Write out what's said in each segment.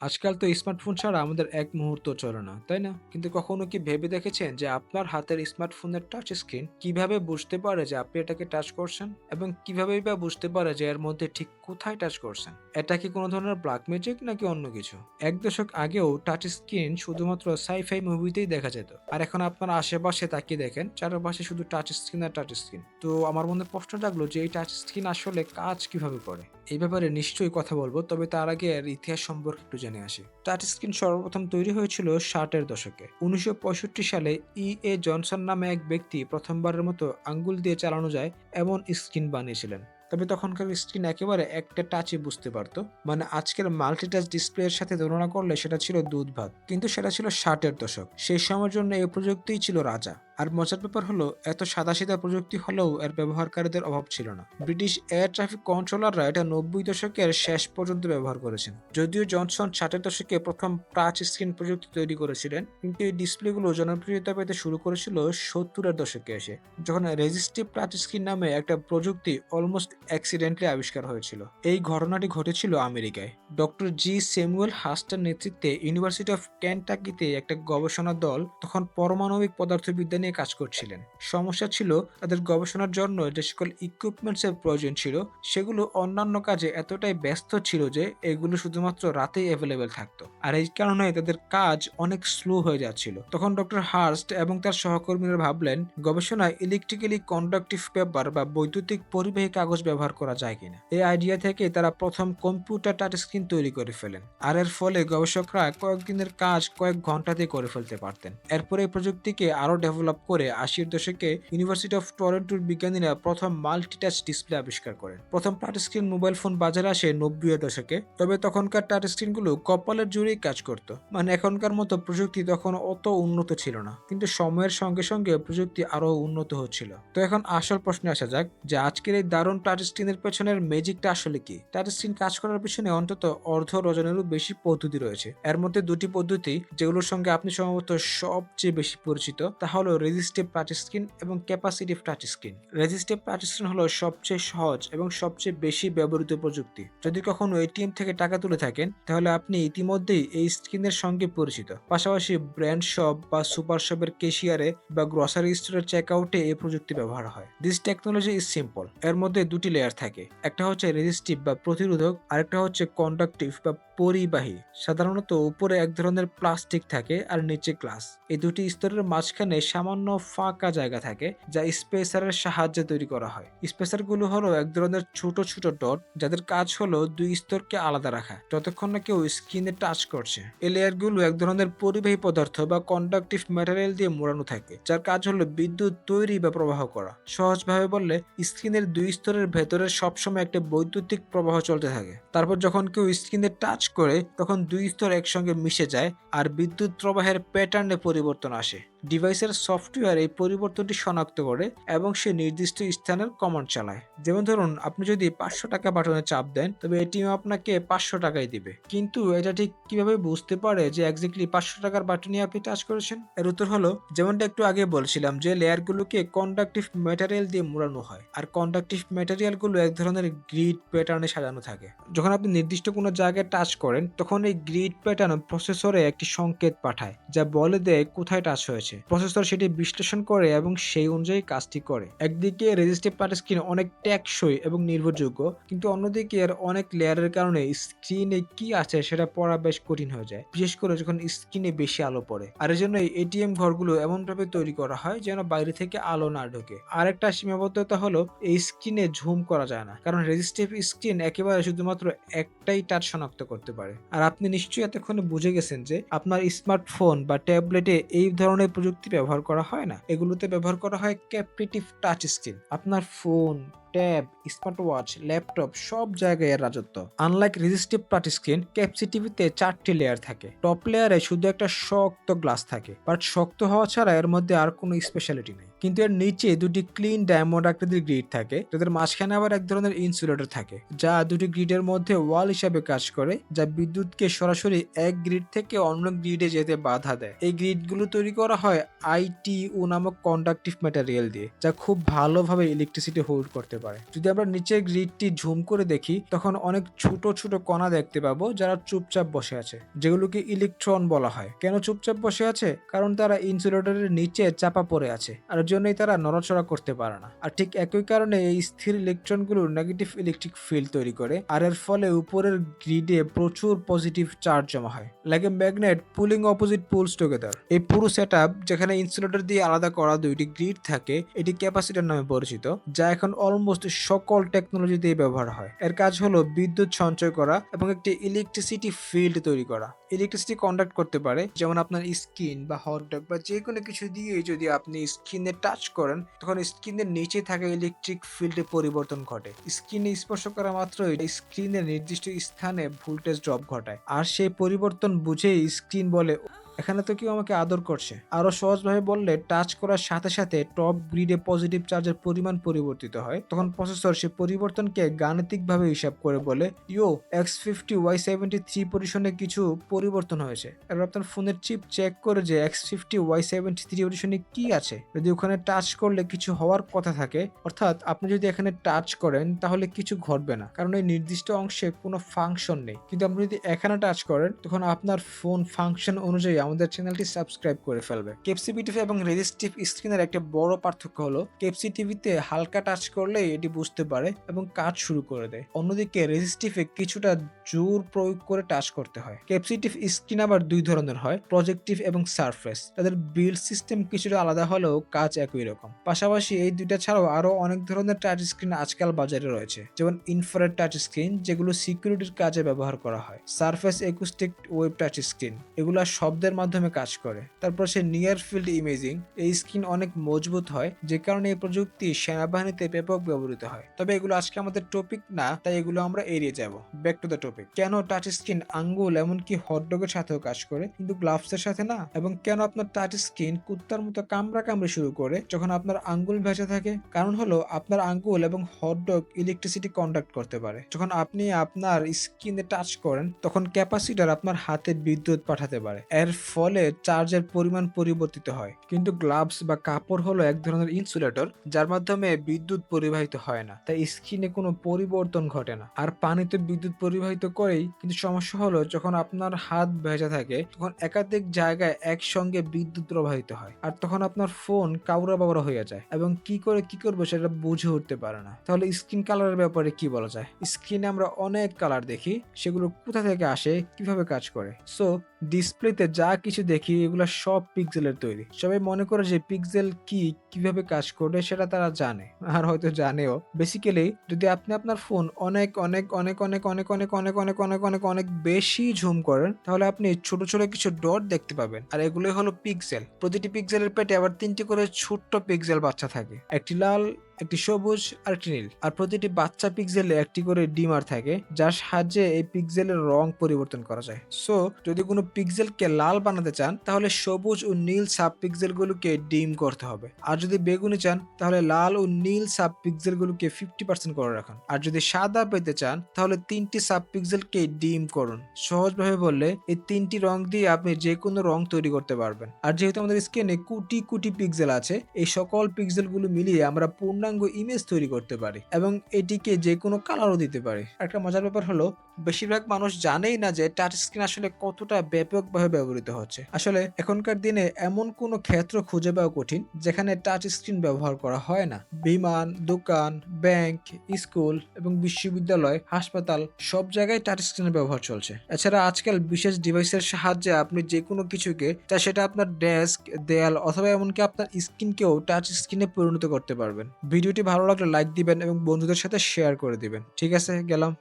আজকাল তো স্মার্টফোন ছাড়া আমাদের এক মুহূর্ত চলে না, তাই না? কিন্তু কখনো কি ভেবে দেখেছেন যে আপনার হাতের স্মার্টফোনের টাচ স্ক্রিন কীভাবে বুঝতে পারে যে আপনি এটাকে টাচ করছেন? এবং কিভাবেই বা বুঝতে পারে যে এর মধ্যে ঠিক কোথায় টাচ করছেন? এটা কি কোনো ধরনের ব্ল্যাক ম্যাজিক নাকি অন্য কিছু? এক দশক আগেও টাচ স্ক্রিন শুধুমাত্র সাই-ফাই মুভিতেই দেখা যেত। আর এখন আপনার আশেপাশে তাকিয়ে দেখেন চারপাশে শুধু টাচ স্ক্রিন আর টাচ স্ক্রিন। তো আমার মনে প্রশ্ন জাগলো যে এই টাচ স্ক্রিন আসলে কাজ কীভাবে করে? এই ব্যাপারে নিশ্চয়ই কথা বলব, তবে তার আগে এর ইতিহাস সম্পর্কে একটু জেনে আসি। টাচ স্ক্রিন সর্বপ্রথম তৈরি হয়েছিল ষাটের দশকে। উনিশশো পঁয়ষট্টি সালে ই. এ. জনসন নামে এক ব্যক্তি প্রথমবারের মতো আঙ্গুল দিয়ে চালানো যায় এমন স্ক্রিন বানিয়েছিলেন। তবে তখনকার স্ক্রিন একেবারে একটা টাচে বুঝতে পারতো। মানে আজকের মাল্টিটাচ ডিসপ্লের সাথে তুলনা করলে সেটা ছিল দুধ ভাত। কিন্তু সেটা ছিল ষাটের দশক। সেই সময়ের জন্য এই প্রযুক্তিই ছিল রাজা। আর মজার ব্যাপার হলো, এত সাদাসিধা প্রযুক্তি হলেও এর ব্যবহারকারীদের অভাব ছিল না। ব্রিটিশ এয়ার ট্রাফিক কন্ট্রোলাররা এটা নব্বই দশকের শেষ পর্যন্ত ব্যবহার করেছেন। যদিও জনসন ষাটের দশকে প্রথম টাচ স্ক্রিন প্রযুক্তি তৈরি করেছিলেন, কিন্তু এই ডিসপ্লেগুলো জনপ্রিয়তা পেতে শুরু করেছিল সত্তরের দশকে এসে, যখন রেজিস্টিভ টাচ স্ক্রিন নামে একটা প্রযুক্তি অলমোস্ট অ্যাক্সিডেন্টলি আবিষ্কার হয়েছিল। এই ঘটনাটি ঘটেছিল আমেরিকায়। ডক্টর জি স্যামুয়েল হাস্টার নেতৃত্বে ইউনিভার্সিটি অফ ক্যান্টাকিতে একটা গবেষণা দল তখন পারমাণবিক পদার্থবিদ্যা কাজ করছিলেন। সমস্যা ছিল তাদের গবেষণার জন্য যে সকল ইকুইপমেন্টস এর প্রয়োজন ছিল, সেগুলো অন্যান্য কাজে এতটাই ব্যস্ত ছিল যে এগুলো শুধুমাত্র রাতেই অ্যাভেলেবেল থাকতো। আর এই কারণে তাদের কাজ অনেক স্লো হয়ে যাচ্ছিল। তখন ডক্টর হার্স্ট এবং তার সহকর্মীরা ভাবলেন, গবেষণায় ইলেকট্রিক্যালি কন্ডাক্টিভ পেপার বা বৈদ্যুতিক পরিবাহী কাগজ ব্যবহার করা যায় কিনা? এই আইডিয়া থেকে তারা প্রথম কম্পিউটার টাচ স্ক্রিন তৈরি করে ফেলেন। আর এর ফলে গবেষকরা কয়েকদিনের কাজ কয়েক ঘন্টাতে করে ফেলতে পারতেন। এরপরে এই প্রযুক্তিকে আরও ডেভেলপ করে আশির দশকে ইউনিভার্সিটি অফ টরেন্টোর বিজ্ঞানীরা প্রথম মাল্টিটাচ ডিসপ্লে আবিষ্কার করেন। প্রথম টাচ স্ক্রিন মোবাইল ফোন বাজারে আসে নব্বই দশকে। তবে তখনকার টাচ স্ক্রিনগুলো কপালের জুড়েই কাজ করত। মানে এখনকার মতো প্রযুক্তি তখন অত উন্নত ছিল না। কিন্তু সময়ের সঙ্গে সঙ্গে প্রযুক্তি আরও উন্নত হচ্ছিল। তো এখন আসল প্রশ্নে আসা যাক, যে আজকের এই দারুণ টাচ স্ক্রিনের পেছনের ম্যাজিকটা আসলে কি? টাচ স্ক্রিন কাজ করার পেছনে অন্তত অর্ধ রজনেরও বেশি পদ্ধতি রয়েছে। এর মধ্যে দুটি পদ্ধতি, যেগুলোর সঙ্গে আপনি সম্ভবত সবচেয়ে বেশি পরিচিত, তা হলো রেজিস্টিভ টাচ স্ক্রিন এবং capacitive touch screen resistive touch screen হলো সবচেয়ে সহজ এবং সবচেয়ে বেশি ব্যবহৃত প্রযুক্তি। যদি কখনো এটিএম থেকে টাকা তুলে থাকেন, তাহলে আপনি ইতিমধ্যেই এই স্ক্রিনের সঙ্গে পরিচিত। পাশাপাশি ব্র্যান্ড শপ বা সুপার শপের কেশিয়ারে বা গ্রসারি স্টোরের চেক আউটে এই প্রযুক্তি ব্যবহার হয়। দিস টেকনোলজি ইজ সিম্পল এর মধ্যে দুটি লেয়ার থাকে। একটা হচ্ছে রেজিস্টিভ বা প্রতিরোধক, আরেকটা হচ্ছে কন্ডাক্টিভ বা পরিবাহী। সাধারণত উপরে এক ধরনের প্লাস্টিক থাকে আর নিচে গ্লাস এই দুটি স্তরের মাঝখানে সামান্য ফাঁকা জায়গা থাকে যা স্পেসারের সাহায্যে তৈরি করা হয়। স্পেসারগুলো হলো এক ধরনের ছোট ছোট ডট যাদের কাজ হলো দুই স্তরকে আলাদা রাখা, যতক্ষণ না কেউ স্কিনে টাচ করছে। এই লেয়ারগুলো এক ধরনের পরিবাহী পদার্থ বা কন্ডাক্টিভ ম্যাটেরিয়াল দিয়ে মোড়ানো থাকে, যার কাজ হলো বিদ্যুৎ তৈরি বা প্রবাহ করা। সহজভাবে বললে স্ক্রিনের দুই স্তরের ভেতরে সবসময় একটা বৈদ্যুতিক প্রবাহ চলতে থাকে। তারপর যখন কেউ স্ক্রিনে টাচ করে, তখন দুই স্তর একসঙ্গে মিশে যায় আর বিদ্যুৎ প্রবাহের প্যাটার্নে পরিবর্তন আসে। ডিভাইসের সফটওয়্যার এই পরিবর্তনটি শনাক্ত করে এবং সে নির্দিষ্ট স্থানের কমান্ড চালায়। যেমন ধরুন, আপনি যদি পাঁচশো টাকা বাটনে চাপ দেন, তবে এটিএম আপনাকে পাঁচশো টাকাই দিবে। কিন্তু এটা ঠিক কীভাবে বুঝতে পারে যে এক্স্যাক্টলি পাঁচশো টাকার বাটনে আপনি টাচ করেছেন? এর উত্তর হলো, যেমনটা একটু আগে বলছিলাম যে লেয়ারগুলোকে কন্ডাক্টিভ ম্যাটেরিয়াল দিয়ে মোড়ানো হয়। আর কন্ডাক্টিভ ম্যাটেরিয়ালগুলো এক ধরনের গ্রিড প্যাটার্নে সাজানো থাকে। যখন আপনি নির্দিষ্ট কোনো জায়গায় টাচ করেন, তখন এই গ্রিড প্যাটার্ন প্রসেসরে একটি সংকেত পাঠায়, যা বলে দেয় কোথায় টাচ হয়েছে। প্রসেসর সেটি বিশ্লেষণ করে এবং সেই অনুযায়ী কাজটি করে। একদিকে রেজিস্টিভ টাচ স্ক্রিন অনেক টেকসই এবং নির্ভরযোগ্য, কিন্তু অন্যদিকে এর অনেক লেয়ারের কারণে স্ক্রিনে কি আছে সেটা পড়া বেশ কঠিন হয়ে যায়, বিশেষ করে যখন স্ক্রিনে বেশি আলো পড়ে। আর এই জন্য এটিএম ঘরগুলো এমনভাবে তৈরি করা হয় যেন বাইরে থেকে আলো না ঢোকে। আরেকটা সীমাবদ্ধতা হলো, এই স্ক্রিনে ঝুম করা যায় না, কারণ রেজিস্টিভ স্ক্রিন একেবারে শুধুমাত্র একটাই টাচ শনাক্ত করতে পারে। আর আপনি নিশ্চয়ই এতক্ষণে বুঝে গেছেন যে আপনার স্মার্টফোন বা ট্যাবলেটে এই ধরনের প্রযুক্তি ব্যবহার করা হয় না? এগুলোতে ব্যবহার করা হয় ক্যাপিটিভ টাচ স্ক্রিন আপনার phone tab smart watch laptop সব জায়গায় এর রাজত্ব। আনলাইক রেজিস্টিভ টাচ স্ক্রিন ক্যাপসি টিভিতে চারটি লেয়ার থাকে। টপ লেয়ারে শুধু একটা শক্ত গ্লাস থাকে। বাট শক্ত হওয়া ছাড়া এর মধ্যে আর কোনো স্পেশালিটি নেই। কিন্তু এর নিচে দুটি ক্লিন ডায়মন্ড আকৃতির গ্রিড থাকে। যাদের মাঝখানে আবার এক ধরনের ইনসুলেটর থাকে। যা দুটি গ্রিডের মধ্যে ওয়াল হিসাবে কাজ করে, যা বিদ্যুৎকে সরাসরি এক গ্রিড থেকে অন্য গ্রিডে যেতে বাধা দেয়। এই গ্রিডগুলো তৈরি করা হয় আইটিউ নামক কন্ডাক্টিভ ম্যাটেরিয়াল দিয়ে, যা খুব ভালোভাবে ইলেকট্রিসিটি হোল্ড করতে করতে পারে। যদি আমরা নিচের গ্রিডটি ঝুম করে দেখি, তখন অনেক ছোট ছোট কণা দেখতে পাবো যারা চুপচাপ বসে আছে, যেগুলোকে ইলেকট্রন বলা হয়। কেন চুপচাপ বসে আছে? কারণ তারা ইনসুলেটরের নিচে চাপা পড়ে আছে, আর জন্যই তারা নড়াচড়া করতে পারে না। আর ঠিক একই কারণে এই স্থির ইলেকট্রনগুলো নেগেটিভ ইলেকট্রিক ফিল্ড তৈরি করে, আর এর ফলে উপরের গ্রিডে প্রচুর পজিটিভ চার্জ জমা হয় like a magnet pulling opposite poles together এই পুরো সেট যেখানে ইনসুলেটর দিয়ে আলাদা করা দুইটি গ্রিড থাকে, এটি ক্যাপাসিটার নামে পরিচিত, যা এখন অলমোস্ট সকল টেকনোলজি দিয়ে ব্যবহার হয়। এর কাজ হলো বিদ্যুৎ সঞ্চয় করা এবং একটি ইলেকট্রিসিটি ফিল্ড তৈরি করা। ইলেকট্রিসিটি কন্ডাক্ট করতে পারে, যেমন আপনার স্কিন বা হটডগ বা যে কোনো কিছু দিয়ে যদি আপনি স্কিনে টাচ করেন, তখন স্কিনের নিচে থাকা ইলেকট্রিক ফিল্ডে পরিবর্তন ঘটে। স্কিনে স্পর্শ করা মাত্রই স্ক্রিনের নির্দিষ্ট স্থানে ভোল্টেজ ড্রপ ঘটায়। আর সেই পরিবর্তন বুঝেই স্ক্রিন বলে এখানে তো কেউ আমাকে আদর করছে। আরও সহজভাবে বললে, টাচ করার সাথে সাথে টপ গ্রিডে পজিটিভ চার্জের পরিমাণ পরিবর্তিত হয়। তখন প্রসেসর সে পরিবর্তনকে গাণিতিকভাবে হিসাব করে বলে ইও X fifty Y seventy three পজিশনে কিছু পরিবর্তন হয়েছে। এবার আপনার ফোনের চিপ চেক করে যে X fifty Y seventy three পজিশনে কি আছে। যদি ওখানে টাচ করলে কিছু হওয়ার কথা থাকে, অর্থাৎ আপনি যদি এখানে টাচ করেন, তাহলে কিছু ঘটবে না। কারণ এই নির্দিষ্ট অংশে কোনো ফাংশন নেই। কিন্তু আপনি যদি এখানে টাচ করেন, তখন আপনার ফোন ফাংশন অনুযায়ী আমাদের চ্যানেলটি সাবস্ক্রাইব করে ফেলবে। কেপসি টিভি এবং রেজিস্টিভ স্ক্রিনের একটা বড় পার্থক্য হলো কেপসি টিভিতে হালকা টাচ করলে এটি বুঝতে পারে এবং কাজ শুরু করে দেয়। অন্যদিকে রেজিস্টিভে কিছুটা জোর প্রয়োগ করে টাচ করতে হয়। ক্যাপসিটিভ স্ক্রিন আবার দুই ধরনের হয় প্রজেক্টিভ এবং সারফেস তাদের বিল্ড সিস্টেম কিছুটা আলাদা হলেও কাজ একই রকম। পাশাপাশি এই দুইটা ছাড়াও আরও অনেক ধরনের টাচ স্ক্রিন আজকাল বাজারে রয়েছে, যেমন ইনফ্রারেড টাচ স্ক্রিন যেগুলো সিকিউরিটির কাজে ব্যবহার করা হয়। Surface acoustic wave touch screen এগুলো শব্দের মাধ্যমে কাজ করে। তারপর সে নিয়ার ফিল্ড ইমেজিং এই স্ক্রিন অনেক মজবুত হয়, যে কারণে এই প্রযুক্তি সেনাবাহিনীতে ব্যাপক ব্যবহৃত হয়। তবে এগুলো আজকে আমাদের টপিক না, তাই এগুলো আমরা এড়িয়ে যাব। ব্যাক টু দ্য টপিক কেন টাচ স্ক্রিন আঙ্গুল, এমনকি হটডগের সাথেও কাজ করে? কিন্তু গ্লাভস এর সাথে না? এবং কেন আপনার টাচ স্ক্রিন কুত্তার মতো কামড়া কামড়ে শুরু করে, যখন আপনার আঙ্গুল ভেজা থাকে? কারণ হলো, আপনার আঙ্গুল এবং হটডগ ইলেকট্রিসিটি কন্ডাক্ট করতে পারে। যখন আপনি আপনার স্ক্রিনে টাচ করেন, তখন ক্যাপাসিটার আপনার হাতে বিদ্যুৎ পাঠাতে পারে। এর ফলে চার্জের পরিমাণ পরিবর্তিত হয়। কিন্তু গ্লাভস বা কাপড় হলো এক ধরনের ইনসুলেটর, যার মাধ্যমে বিদ্যুৎ পরিবাহিত হয় না। তাই স্কিনে কোনো পরিবর্তন ঘটে না। আর পানিতে বিদ্যুৎ পরিবাহিত করেই কিন্তু সমস্যা হলো, যখন আপনার হাত ভেজা থাকে, তখন একাধিক জায়গায় একসঙ্গে বিদ্যুৎ প্রবাহিত হয়। আর তখন আপনার ফোন কাউরা বাবরা হয়ে যায়। এবং কি করে কি করব সেটা বুঝে উঠতে পারে না। তাহলে স্কিন কালারের ব্যাপারে কি বলা যায়? স্কিনে আমরা অনেক কালার দেখি, সেগুলো কোথা থেকে আসে, কীভাবে কাজ করে? সো ডিসপ্লেতে যা কিছু দেখি এগুলো সব পিক্সেলের তৈরি সবাই মনে করে যে পিক্সেল কি কীভাবে কাজ করবে সেটা তারা জানে আর হয়তো জানেও বেসিক্যালি যদি আপনি আপনার ফোন অনেক অনেক অনেক অনেক অনেক অনেক অনেক অনেক অনেক অনেক অনেক বেশি ঝুম করেন তাহলে আপনি ছোট ছোট কিছু ডট দেখতে পাবেন আর এগুলোই হলো পিক্সেল প্রতিটি পিক্সেলের পেটে আবার তিনটি করে ছোট্ট পিক্সেল বাচ্চা থাকে একটি লাল একটি সবুজ আর একটি নীল। আর প্রতিটি বাচ্চা পিক্সেলে একটি করে ডিমার থাকে, যার সাহায্যে এই পিক্সেলের রং পরিবর্তন করা যায়। সো যদি কোনো পিক্সেলকে লাল বানাতে চান, তাহলে সবুজ ও নীল সাব পিক্সেলগুলোকে ডিম করতে হবে। আর যদি বেগুনি চান, তাহলে লাল ও নীল সাব পিক্সেলগুলোকে ফিফটি পার্সেন্ট করে রাখুন। আর যদি সাদা পেতে চান, তাহলে তিনটি সাব পিক্সেলকে ডিম করুন। সহজভাবে বললে, এই তিনটি রং দিয়ে আপনি যে কোনো রং তৈরি করতে পারবেন। আর যেহেতু আমাদের স্ক্রিনে কোটি কোটি পিক্সেল আছে, এই সকল পিক্সেলগুলো মিলিয়ে আমরা পূর্ণাঙ্গ ইমেজ তৈরি করতে পারে এবং এটিকে যে কোনো কালারও দিতে পারে। একটা মজার ব্যাপার হলো বেশিরভাগ মানুষ জানেই না যে টাচ স্ক্রিন আসলে কতটা ব্যাপকভাবে ব্যবহৃত হচ্ছে। আসলে এখনকার দিনে এমন কোনো ক্ষেত্র খুঁজে পাওয়া কঠিন যেখানে টাচ স্ক্রিন ব্যবহার করা হয় না। বিমান, দোকান ব্যাংক স্কুল এবং বিশ্ববিদ্যালয়, হাসপাতাল সব জায়গায় টাচ স্ক্রিনের ব্যবহার চলছে। এছাড়া আজকাল বিশেষ ডিভাইসের সাহায্যে আপনি যে কোনো কিছুকে, তা সেটা আপনার ডেস্ক দেয়াল অথবা এমনকি আপনার স্ক্রিনকেও টাচ স্ক্রিনে পরিণত করতে পারবেন। ভিডিওটি ভালো লাগলে লাইক দিবেন এবং বন্ধুদের সাথে শেয়ার করে দিবেন। ঠিক আছে, গেলাম।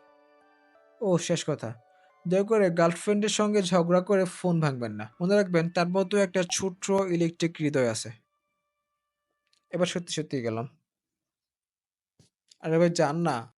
ও, শেষ কথা। দয়া করে গার্লফ্রেন্ডের সঙ্গে ঝগড়া করে ফোন ভাঙবেন না। মনে রাখবেন, তার মধ্যেও একটা ছোট্ট ইলেকট্রিক হৃদয় আছে। এবার সত্যি সত্যি গেলাম। আর এবার যান না।